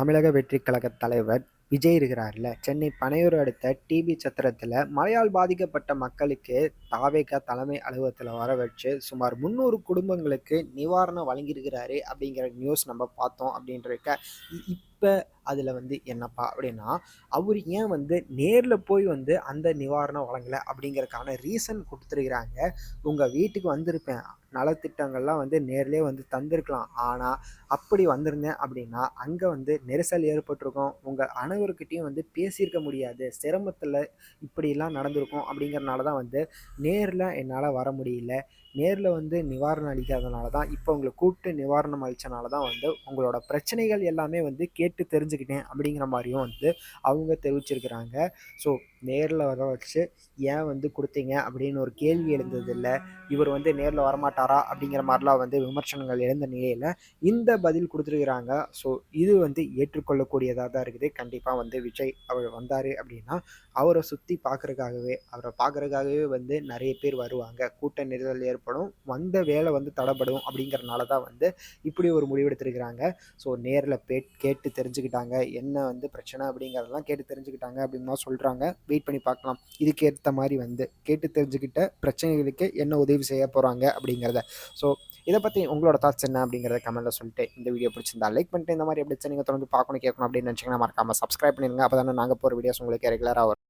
தமிழக வெற்றிக் கழகத் தலைவர் விஜய் இருக்கிறார்ல. சென்னை பனையூர் அடுத்த டிபி சத்திரத்தில் மழையால் பாதிக்கப்பட்ட மக்களுக்கு தாவேகா தலைமை அலுவலகத்தில் வர வச்சு சுமார் முந்நூறு குடும்பங்களுக்கு நிவாரணம் வழங்கியிருக்கிறாரு அப்படிங்கிற நியூஸ் நம்ம பார்த்தோம் அப்படின்றக்க இப்போ அதில் வந்து என்னப்பா அப்படின்னா அவர் ஏன் வந்து நேரில் போய் வந்து அந்த நிவாரணம் வழங்கலை அப்படிங்கிறதுக்கான ரீசன் கொடுத்துருக்குறாங்க. உங்கள் வீட்டுக்கு வந்திருப்பேன். நலத்திட்டங்கள்லாம் வந்து நேர்லேயே வந்து தந்திருக்கலாம். ஆனால் அப்படி வந்திருந்தேன் அப்படின்னா அங்கே வந்து நெரிசல் ஏற்பட்டிருக்கும். உங்கள் அனைவருக்கிட்டேயும் வந்து பேசியிருக்க முடியாது. சிரமத்தில் இப்படிலாம் நடந்திருக்கும் அப்படிங்கிறனால தான் வந்து நேரில் என்னால் வர முடியல. நேரில் வந்து நிவாரணம் அளிக்காதனால தான் இப்போ உங்களை கூப்பிட்டு நிவாரணம் அளித்தனால தான் வந்து உங்களோட பிரச்சனைகள் எல்லாமே வந்து கேட்டு தெரிஞ்சுக்கிட்டேன் அப்படிங்கிற மாதிரியும் வந்து அவங்க தெரிவிச்சிருக்கிறாங்க. ஸோ நேரில் வர வச்சு ஏன் வந்து கொடுத்தீங்க அப்படின்னு ஒரு கேள்வி எழுந்ததில்லை. இவர் வந்து நேரில் வரமாட்டாரா அப்படிங்கிற மாதிரிலாம் வந்து விமர்சனங்கள் எழுந்த நிலையில் இந்த பதில் கொடுத்துருக்குறாங்க. ஸோ இது வந்து ஏற்றுக்கொள்ளக்கூடியதாக தான் இருக்குது. கண்டிப்பாக வந்து விஜய் அவர் வந்தார் அப்படின்னா அவரை சுற்றி பார்க்குறதுக்காகவே அவரை பார்க்குறதுக்காகவே வந்து நிறைய பேர் வருவாங்க. கூட்ட நெரிதல் ஏற்படும். வந்த வேலை வந்து தடைப்படும் அப்படிங்கிறனால தான் வந்து இப்படி ஒரு முடிவெடுத்திருக்கிறாங்க ஸோ நேரில் பே கேட்டு தெரிஞ்சுக்கிட்டாங்க. என்ன வந்து பிரச்சனை அப்படிங்கிறதெல்லாம் கேட்டு தெரிஞ்சுக்கிட்டாங்க அப்படின்னா சொல்கிறாங்க வெயிட் பண்ணி பார்க்கலாம். இதுக்கு ஏற்ற மாதிரி வந்து கேட்டு தெரிஞ்சுக்கிட்ட பிரச்சனைகளுக்கு என்ன உதவி செய்ய போகிறாங்க அப்படிங்கிற அப்படிங்கிறத ஸோ இதை பற்றி உங்களோட தாட்ஸ் என்ன அப்படிங்கிறத கமெண்ட்டில் சொல்லிட்டு இந்த வீடியோ பிடிச்சிருந்தா லைக் பண்ணிட்டு இந்த மாதிரி எப்படி நீங்கள் தொடர்ந்து பார்க்கணும் கேட்கணும் அப்படின்னு நினச்சிங்கன்னா மறக்காமல் சப்ஸ்கிரைப் பண்ணிடுங்க அப்போ தானே நாங்கள் போகிற வீடியோஸ் உங்களுக்கு ரெகுலராக வரும்.